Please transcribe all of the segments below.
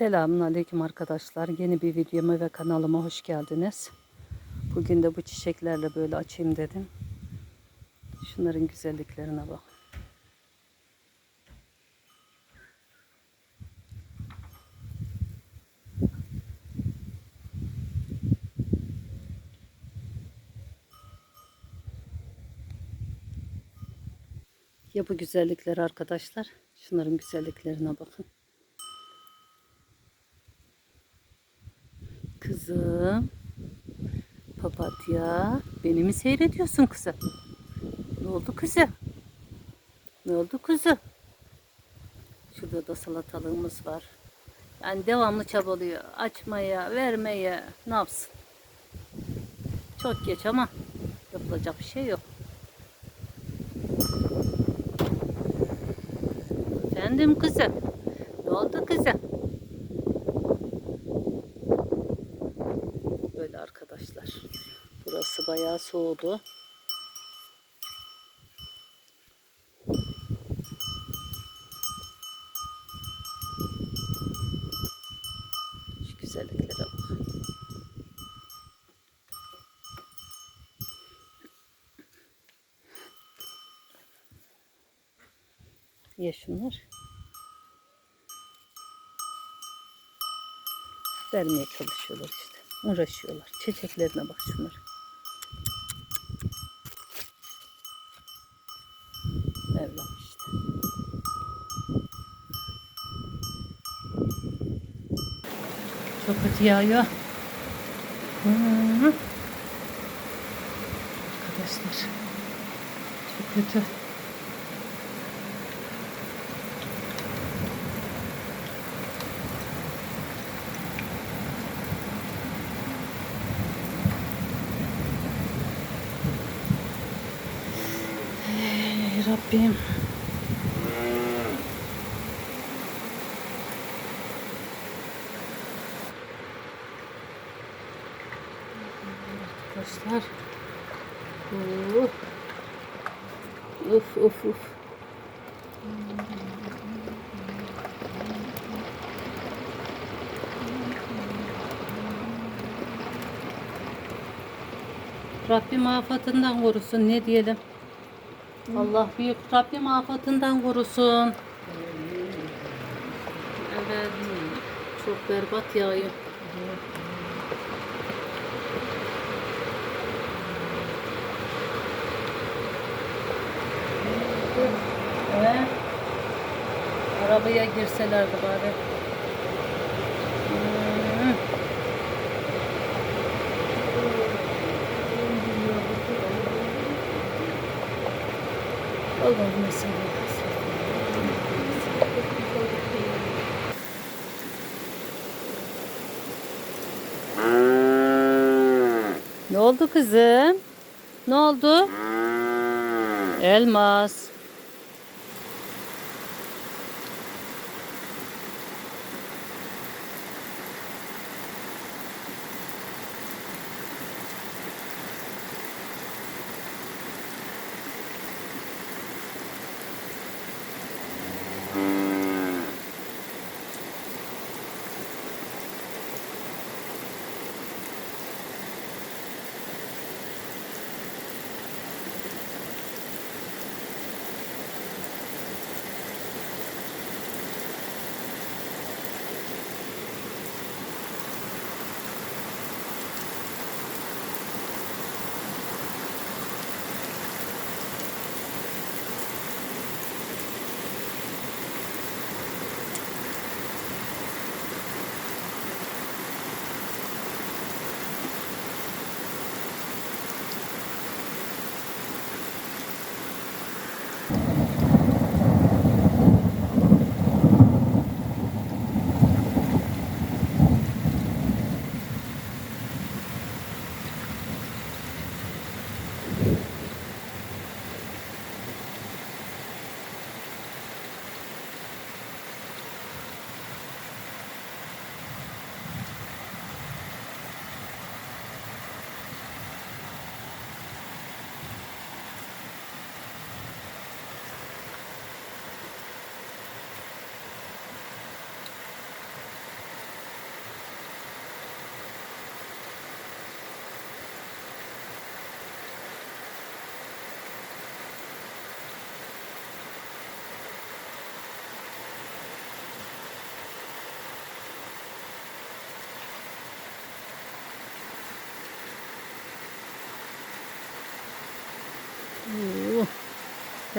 Selamun Aleyküm arkadaşlar. Yeni bir videoma ve kanalıma hoş geldiniz. Bugün de bu çiçeklerle böyle açayım dedim. Şunların güzelliklerine bak. Ya bu güzellikler arkadaşlar. Şunların güzelliklerine bakın. Kızım. Papatya. Beni mi seyrediyorsun kızım? Ne oldu kızım? Ne oldu kızım? Şurada da salatalığımız var. Yani devamlı çabalıyor. Açmaya, vermeye. Ne yapsın? Çok geç ama yapılacak bir şey yok. Efendim kızım. Ne oldu kızım? Böyle arkadaşlar. Burası bayağı soğudu. Şu güzelliklere bak. Ye şunlar. Vermeye çalışıyorlar işte. Uğraşıyorlar. Çiçeklerine bak şunlar. Mevlam işte. Kötü yağıyor. -hı. Arkadaşlar. Çok kötü. Ey Rabbim. Arkadaşlar. Uf. Uf. Rabbim afatından korusun ne diyelim. Allah büyük Rabbim afatından korusun. Evet. Çok berbat yağıyor. Evet. Arabaya girselerdi bari. Allah'ım sen Ne oldu kızım? Ne oldu? Elmas.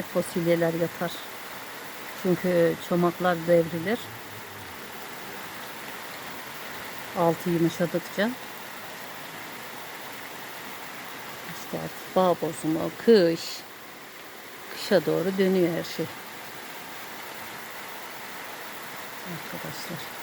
Hep fasulyeler yatar. Çünkü çomaklar devrilir. Altı yumuşadıkça. İşte artık bağ bozumu, kış. Kışa doğru dönüyor her şey. Arkadaşlar.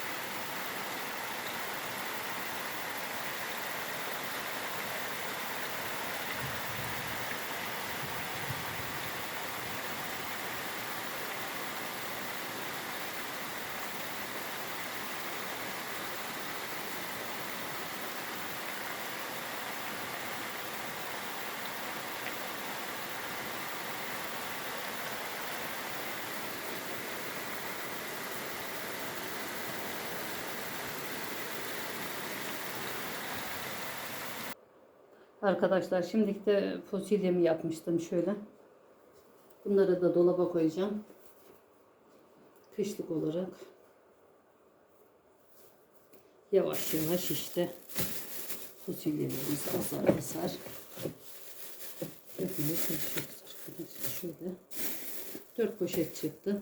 Arkadaşlar şimdilik de fasulyemi yapmıştım şöyle. Bunları da dolaba koyacağım. Kışlık olarak. Yavaş yavaş işte fasulyelerimizi azar azar yapmaya çalışıyoruz arkadaşlar. Şöyle dört poşet çıktı.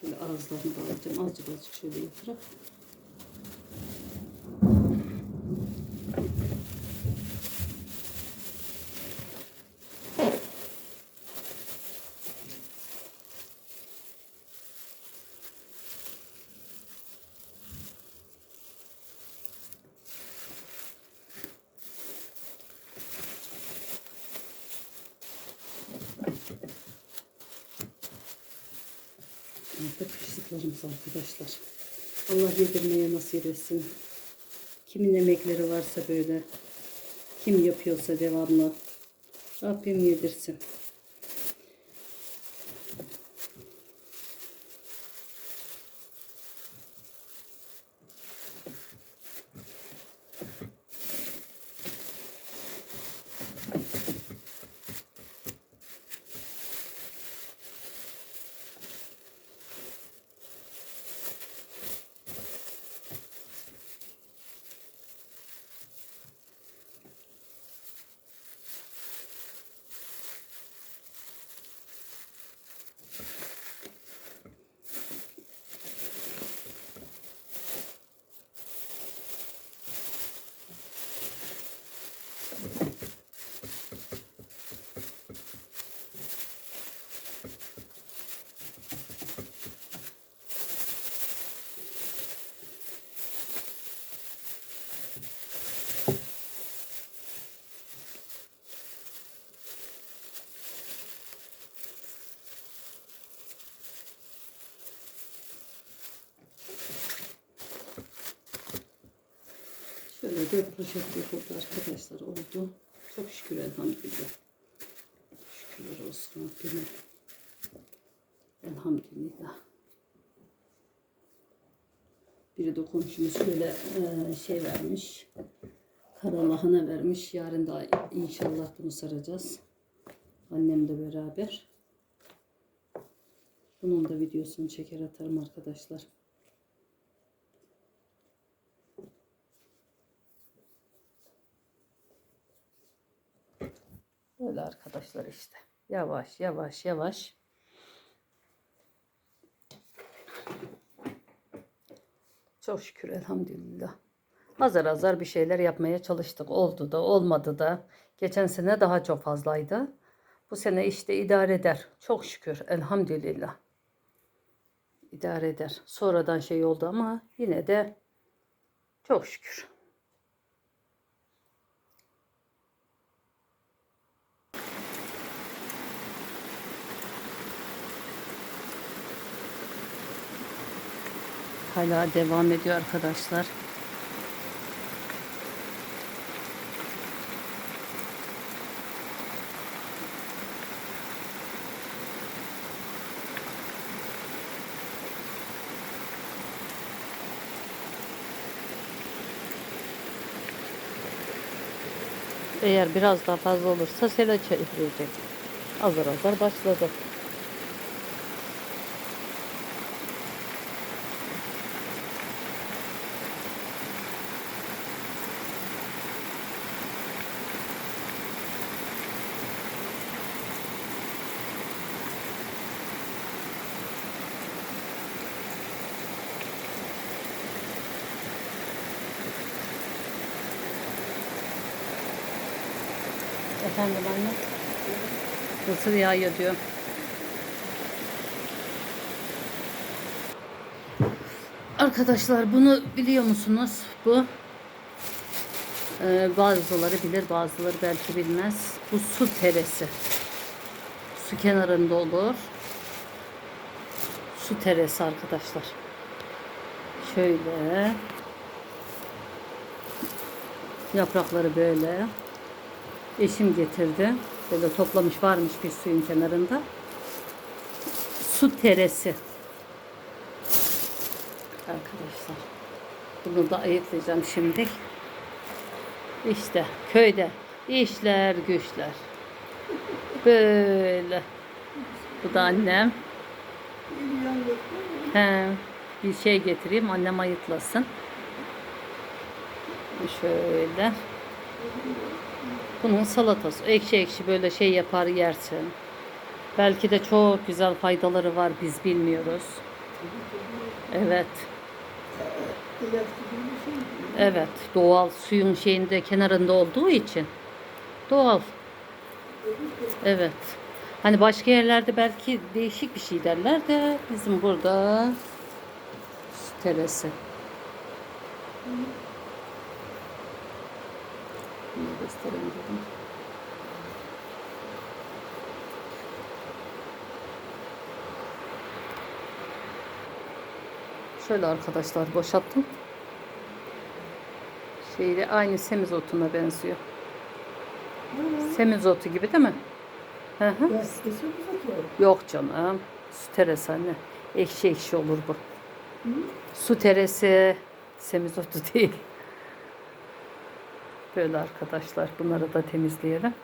Şöyle ağızlarını da alacağım. Azıcık azıcık şöyle yaparak. Artık kışlıklarımız arkadaşlar. Allah yedirmeye nasip etsin. Kimin emekleri varsa böyle. Kim yapıyorsa devamlı. Rabbim yedirsin. Şöyle dört poşet yapıldı arkadaşlar oldu. Çok şükür elhamdülillah. Şükürler olsun Rabbime. Elhamdülillah. Biri de komşumuz şöyle eee, şey vermiş. Kara lahana vermiş. Yarın da inşallah bunu saracağız. Annemle beraber. Bunun da videosunu çeker atarım arkadaşlar. Böyle arkadaşlar işte. Yavaş yavaş yavaş. Çok şükür elhamdülillah. Azar azar bir şeyler yapmaya çalıştık. Oldu da olmadı da. Geçen sene daha çok fazlaydı. Bu sene işte idare eder. Çok şükür elhamdülillah. İdare eder. Sonradan şey oldu ama yine de çok şükür. Hala devam ediyor arkadaşlar. Eğer biraz daha fazla olursa sele çevirecek. Azar azar başladı. Efendim anne. Mısır yağıyor diyor. Arkadaşlar bunu biliyor musunuz? Bu e, bazıları bilir bazıları belki bilmez. Bu su teresi. Su kenarında olur. Su teresi arkadaşlar. Şöyle. Yaprakları böyle. Eşim getirdi. Böyle toplamış varmış bir suyun kenarında. Su teresi. Arkadaşlar. Bunu da ayıklayacağım şimdi. İşte köyde işler güçler. Böyle. Bu da annem. He, bir şey getireyim annem ayıklasın. Şöyle. Bunun salatası. Ekşi ekşi böyle şey yapar yersin. Belki de çok güzel faydaları var biz bilmiyoruz. Evet. Evet. Doğal suyun şeyinde kenarında olduğu için. Doğal. Evet. Hani başka yerlerde belki değişik bir şey derler de bizim burada su teresi. Bunu göstereyim dedim. Şöyle arkadaşlar boşalttım. Şeyde aynı semizotuna benziyor. Semizotu gibi değil mi? Hı hı. Yok canım. Su teresi anne. Ekşi ekşi olur bu. Su teresi semizotu değil. Böyle arkadaşlar. Bunları da temizleyelim.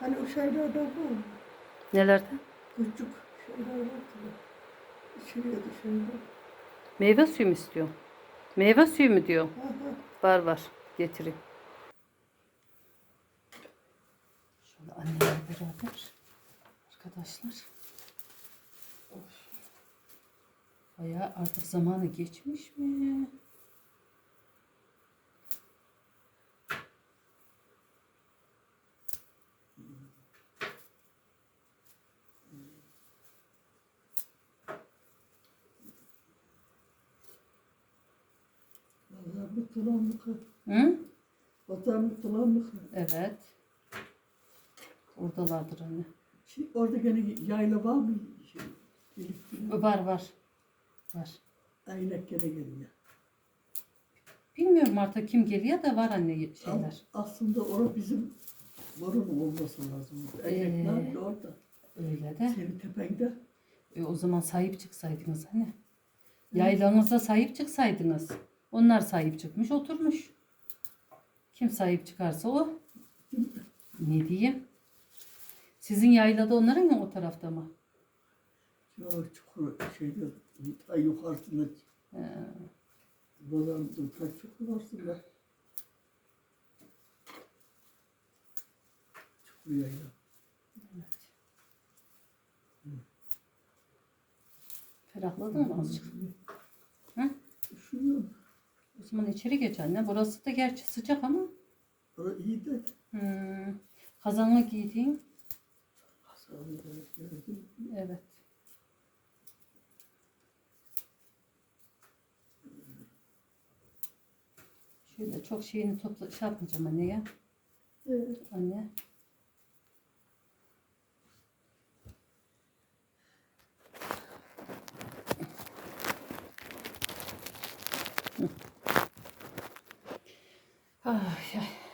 Hani o şeyler de var. Nelerde? Küçük. Meyve suyu mu istiyor? Meyve suyu mu diyor? Var var. Getireyim. Şöyle annemle beraber. Arkadaşlar. Of. Bayağı artık zamanı geçmiş mi? Pazarlık dolanlık. Hı? Pazarlık dolanlık. Evet. Oradalardır anne. Şey, orada gene yayla var mı? Şey, gelip Var var. Var. Aynek gene geliyor. Bilmiyorum artık kim geliyor da var anne şeyler. As- aslında orada bizim borun olması lazım. Aynek Ee. orada? Öyle de. Senin tepende. E, o zaman sahip çıksaydınız hani. Yaylanıza sahip çıksaydınız. Onlar sahip çıkmış oturmuş. Kim sahip çıkarsa o. Ne diyeyim? Sizin yaylada onların mı o tarafta mı? Çok çukur şeyde ta yukarısında Ee, Bozandım ta çukur aslında. Çukur yayla. ferahladın mı azıcık? Hı? Üşüyorum. O zaman içeri geç anne. Burası da gerçi sıcak ama. Orada iyi de Hmm. Kazanlı giydiğin. Evet. Şöyle çok şeyini topla şey yapmayacağım anne ya. Evet. Anne. Ay, ay.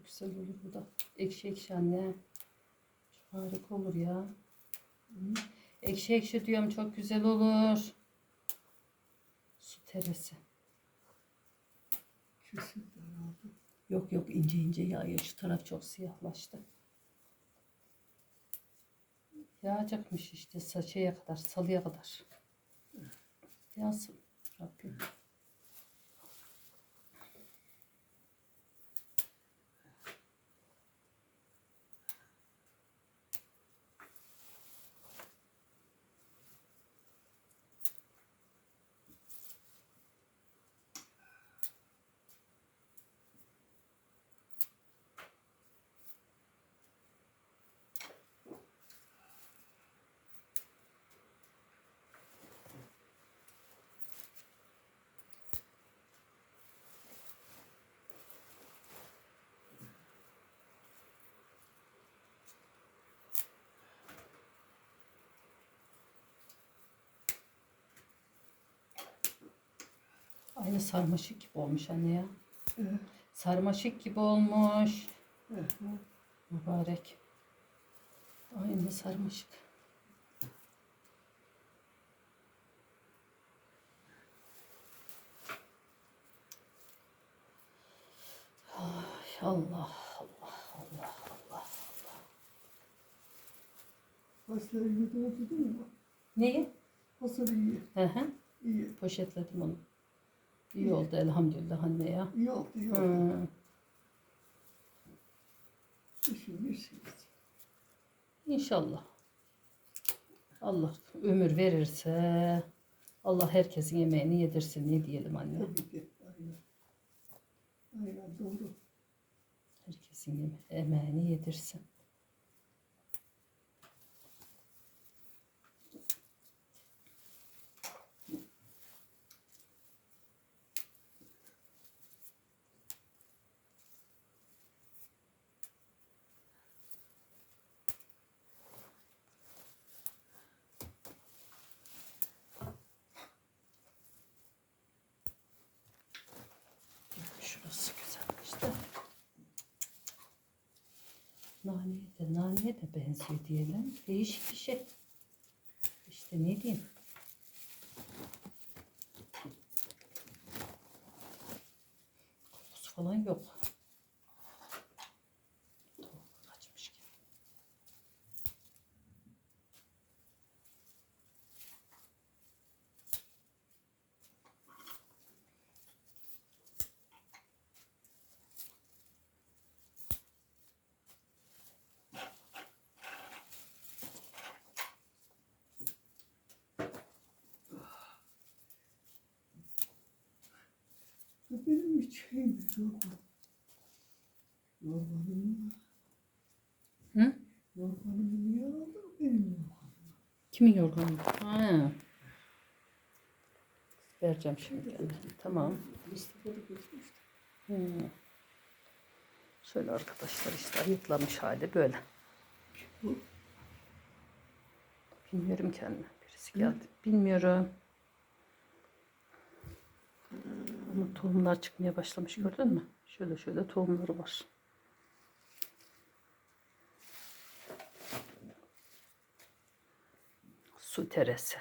Çok güzel olur bu da. Ekşi ekşi anne. Çok harika olur ya. Ekşi ekşi diyorum çok güzel olur. Su teresi. Kesin daraldı. Yok yok ince ince yağıyor. Şu taraf çok siyahlaştı. Yağacakmış işte sa- şeye kadar, salıya kadar. Yağsın Rabbim. Aynı sarmaşık gibi olmuş anne ya. Evet. Sarmaşık gibi olmuş. Evet. Mübarek. Aynı sarmaşık. Ay Allah Allah Allah Allah. Fasulye iyi doldu değil mi? Neyi? Fasulye iyi. Hı hı. İyi. Poşetledim onu. İyi oldu elhamdülillah anne ya. İyi oldu. iyi oldu. Hı. Düşünmüşsünüz. İnşallah. Allah ömür verirse Allah herkesin yemeğini yedirsin ne diyelim anne. Tabii ki. Aynen. Aynen doğru. Herkesin yeme emeğini yedirsin. De, naneye de benziyor diyelim. Değişik bir şey. İşte ne diyeyim. Kokusu falan yok. Tavuk kaçmış gibi. Bu benim hiç şeyim yok. Yorganım. Hı? Yorganımı niye aldın benim yorganım? Kimin yorganı? Ha. Vereceğim şimdi. Tamam. Mustafa'da geçmişti. Hmm. Şöyle arkadaşlar işte ayıklanmış hali böyle. Bu Bilmiyorum kendime. Birisi geldi. Bilmiyorum. Bunun tohumlar çıkmaya başlamış gördün mü? Şöyle şöyle tohumları var. Su teresi.